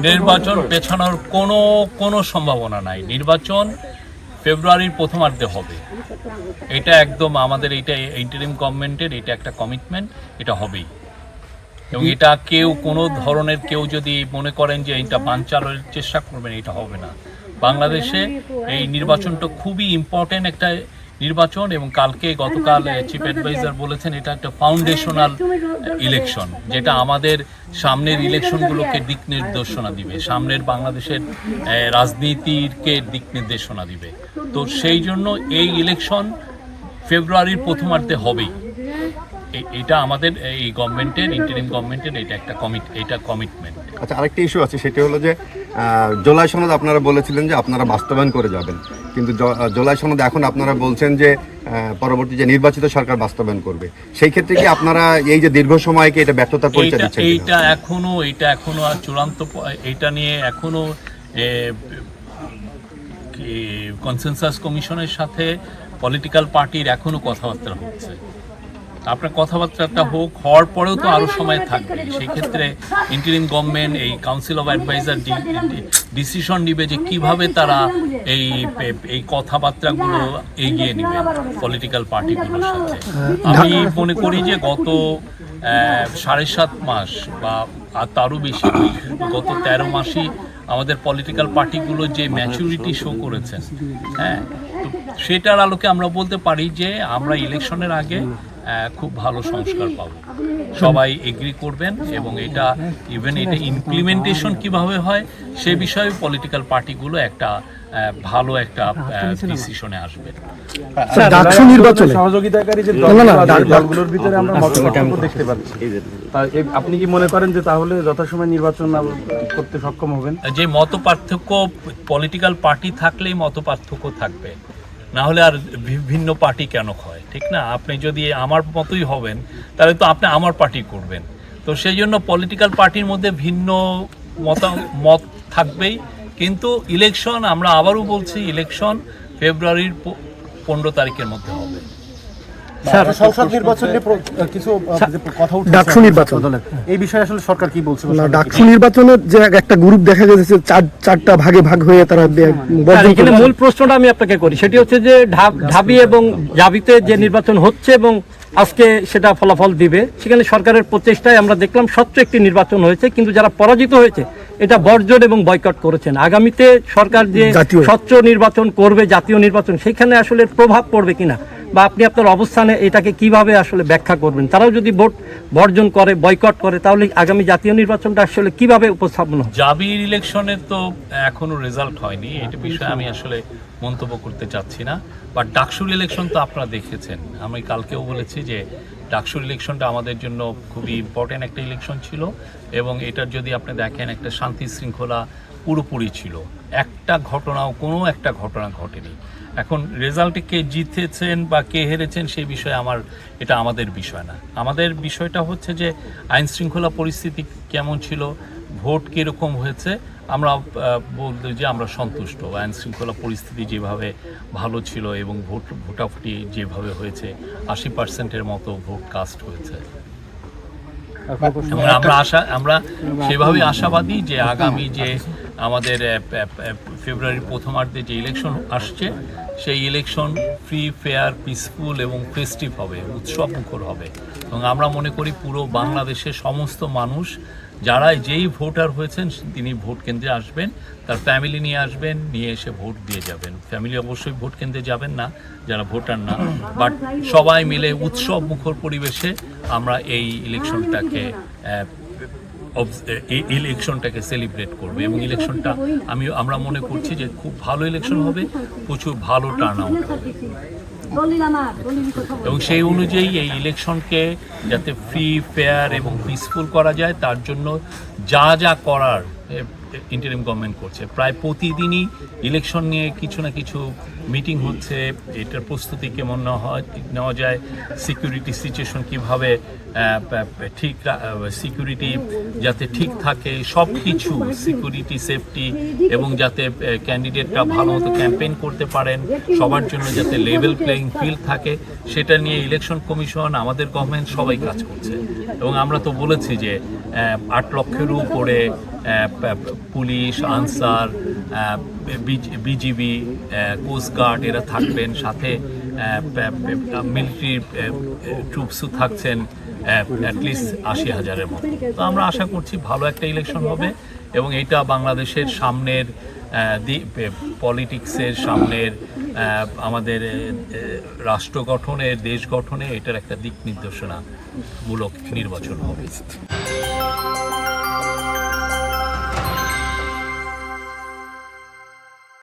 নির্বাচন পেছানোর কোনো কোনো সম্ভাবনা নাই। নির্বাচন ফেব্রুয়ারির প্রথমার্ধে হবে। এটা একদম আমাদের এটা ইন্টারিম গভর্নমেন্টের এটা একটা কমিটমেন্ট এটা হবেই। এবং এটা কেউ, কোনো ধরনের কেউ যদি মনে করেন যে এটা বানচালের চেষ্টা করবেন, এটা হবে না। বাংলাদেশে এই নির্বাচনটা খুবই ইম্পর্টেন্ট একটা নির্বাচন এবং কালকে গতকাল চিফ অ্যাডভাইজার বলেছেন এটা একটা ফাউন্ডেশনাল ইলেকশন যেটা আমাদের সামনের ইলেকশনগুলোকে দিক নির্দেশনা দিবে। সামনের বাংলাদেশের রাজনীতিরকে রাজনীতিকে দিক নির্দেশনা দিবে। তো সেই জন্য এই ইলেকশন ফেব্রুয়ারির প্রথমার্ধে হবেই। এটা আমাদের এই গভর্নমেন্টের ইন্টারিম গভর্নমেন্টের এটা একটা কমিট এটা কমিটমেন্ট আচ্ছা আরেকটা ইস্যু আছে সেটি হলো যে জুলাই সনদ আপনারা বলেছিলেন যে আপনারা বাস্তবায়ন করে যাবেন। কিন্তু জুলাই সনদ এখন আপনারা বলছেন যে পরবর্তী যে নির্বাচিত সরকার বাস্তবায়ন করবে। সেই ক্ষেত্রে কি আপনারা এই যে দীর্ঘ সময়কে এটা ব্যর্থতার পরিচয় দিচ্ছেন? এইটা এখনও এটা এখনও আর চূড়ান্ত এটা নিয়ে এখনও কনসেনসাস কমিশনের সাথে পলিটিক্যাল পার্টির এখনও কথাবার্তা হচ্ছে। আপনার কথাবার্তাটা হোক হওয়ার পরেও তো আরও সময় থাকবে। সেই ক্ষেত্রে ইন্টারিম গভর্নমেন্ট এই কাউন্সিল অফ অ্যাডভাইজার ডিসিশন নিবে যে কীভাবে তারা এই এই কথাবার্তাগুলো এগিয়ে নেবে পলিটিক্যাল পার্টিগুলোর সাথে। আমি মনে করি যে গত সাড়ে সাত মাস বা আর তারও বেশি গত তেরো মাসই আমাদের পলিটিক্যাল পার্টিগুলো যে ম্যাচুরিটি শো করেছেন হ্যাঁ সেটার আলোকে আমরা বলতে পারি যে আমরা ইলেকশনের আগে খুব ভালো সংস্কার পাবো। সবাই এগ্রি করবেন এবং এটা ইভেন এটা ইমপ্লিমেন্টেশন কীভাবে হয় সে বিষয়ে পলিটিক্যাল পার্টিগুলো একটা ভালো একটা ডিসিশনে আসবে। ডাকসু নির্বাচনে। সহযোগিতাকারী যে না, না, দলগুলো আছে, ডাক- দলগুলোর ভিতরে আমরা মতপার্থক্য দেখতে পাচ্ছি। আপনি কি মনে করেন যে তাহলে যথাসময় নির্বাচন করতে সক্ষম হবেন? যে মত পার্থক্য পলিটিক্যাল পার্টি থাকলেই মত পার্থক্য থাকবে। না হলে আর বিভিন্ন পার্টি কেন হয়? ঠিক না? আপনি যদি আমার মতোই হবেন, তাহলে তো আপনি আমার পার্টি করবেন। তো সেই জন্য পলিটিক্যাল পার্টির মধ্যে ভিন্ন মতা, মত থাকবেই। কিন্তু ইলেকশন আমরা আবারও বলছি ইলেকশন ফেব্রুয়ারির পনেরো তারিখের মধ্যে হবে। স্যার সংসদ নির্বাচন নিয়ে কিছু যে কথা উঠছে ডাকসু নির্বাচন। এই বিষয়ে আসলে সরকার কি বলছে না ডাকসু নির্বাচনের যে একটা গ্রুপ দেখা গেছে চার চারটা ভাগে ভাগ হয়ে তারা বে- স্যার, বর্জন এখানে মূল প্রশ্নটা আমি আপনাকে করি সেটি হচ্ছে যে ঢাবি এবং জাবিতে যে নির্বাচন হচ্ছে এবং আজকে সেটা ফলাফল দিবে সেখানে সরকারের প্রচেষ্টায় আমরা দেখলাম স্বচ্ছ একটি নির্বাচন হয়েছে কিন্তু যারা পরাজিত হয়েছে এটা বর্জন এবং বয়কট করেছেন। আগামীতে সরকার যে জাতীয়। স্বচ্ছ নির্বাচন করবে জাতীয় নির্বাচন সেখানে আসলে প্রভাব পড়বে কিনা বা আপনি আপনার অবস্থানে এটাকে কীভাবে আসলে ব্যাখ্যা করবেন? তারাও যদি ভোট বর্জন করে বয়কট করে তাহলে আগামী জাতীয় নির্বাচনটা আসলে কীভাবে উপস্থাপন হবে? জাবির ইলেকশনের তো এখনও রেজাল্ট হয়নি। এটা বিষয়ে আমি আসলে মন্তব্য করতে চাচ্ছি না। বাট ডাকসুর ইলেকশন তো আপনারা দেখেছেন। আমি কালকেও বলেছি যে ডাকসুর ইলেকশনটা আমাদের জন্য খুবই ইম্পর্টেন্ট একটা ইলেকশন ছিল। এবং এটার যদি আপনি দেখেন একটা শান্তি শৃঙ্খলা পুরোপুরি ছিল। একটা ঘটনাও, কোনো একটা ঘটনা ঘটেনি। এখন রেজাল্টে কে জিতেছেন বা কে হেরেছেন সেই বিষয়ে আমার, এটা আমাদের বিষয় না। আমাদের বিষয়টা হচ্ছে যে আইন শৃঙ্খলা পরিস্থিতি কেমন ছিল, ভোট কীরকম হয়েছে, আমরা বলতে যে আমরা সন্তুষ্ট। আইন শৃঙ্খলা পরিস্থিতি যেভাবে ভালো ছিল এবং ভোট, ভোটাভুটি যেভাবে হয়েছে, আশি পার্সেন্টের মতো ভোট কাস্ট হয়েছে। আমরা আশা আমরা সেভাবে আশাবাদী যে আগামী যে আমাদের ফেব্রুয়ারির প্রথমার্ধে যে ইলেকশন আসছে সেই ইলেকশন ফ্রি ফেয়ার পিসফুল এবং ফেস্টিভ হবে উৎসব মুখর হবে। এবং আমরা মনে করি পুরো বাংলাদেশের সমস্ত মানুষ যারা যেই ভোটার হয়েছেন, তিনি ভোট কেন্দ্রে আসবেন, তার ফ্যামিলি নিয়ে আসবেন, নিয়ে এসে ভোট দিয়ে যাবেন। ফ্যামিলি অবশ্যই ভোট কেন্দ্রে যাবেন না, যারা ভোটার না। বাট সবাই মিলে উৎসব মুখর পরিবেশে আমরা এই ইলেকশনটাকে ইলেকশনটাকে সেলিব্রেট করবে এবং ইলেকশনটা আমি, আমরা মনে করছি যে খুব ভালো ইলেকশন হবে, প্রচুর ভালো টার্ন আউট হবে। এবং সেই অনুযায়ী এই ইলেকশনকে যাতে ফ্রি ফেয়ার এবং পিসফুল করা যায়, তার জন্য যা যা করার ইন্টারিম গভর্নমেন্ট করছে। প্রায় প্রতিদিনই ইলেকশন নিয়ে কিছু না কিছু মিটিং হচ্ছে। এটার প্রস্তুতি কেমন নেওয়া নেওয়া যায় সিকিউরিটি সিচুয়েশন কীভাবে ঠিক সিকিউরিটি যাতে ঠিক থাকে সব কিছু সিকিউরিটি সেফটি এবং যাতে ক্যান্ডিডেটরা ভালো মতো ক্যাম্পেইন করতে পারেন, সবার জন্য যাতে লেভেল প্লেয়িং ফিল্ড থাকে, সেটা নিয়ে ইলেকশন কমিশন আমাদের গভর্নমেন্ট সবাই কাজ করছে। এবং আমরা তো বলেছি যে আট লক্ষের উপরে পুলিশ, আনসার বিজিবি কোস্টগার্ড এরা থাকবেন, সাথে মিলিটারি ট্রুপসও থাকছেন অ্যাটলিস্ট আশি হাজারের মতো। তো আমরা আশা করছি ভালো একটা ইলেকশন হবে এবং এটা বাংলাদেশের সামনের পলিটিক্সের সামনের আমাদের রাষ্ট্র গঠনের দেশ গঠনে এটার একটা দিক নির্দেশনা মূলক নির্বাচন হবে।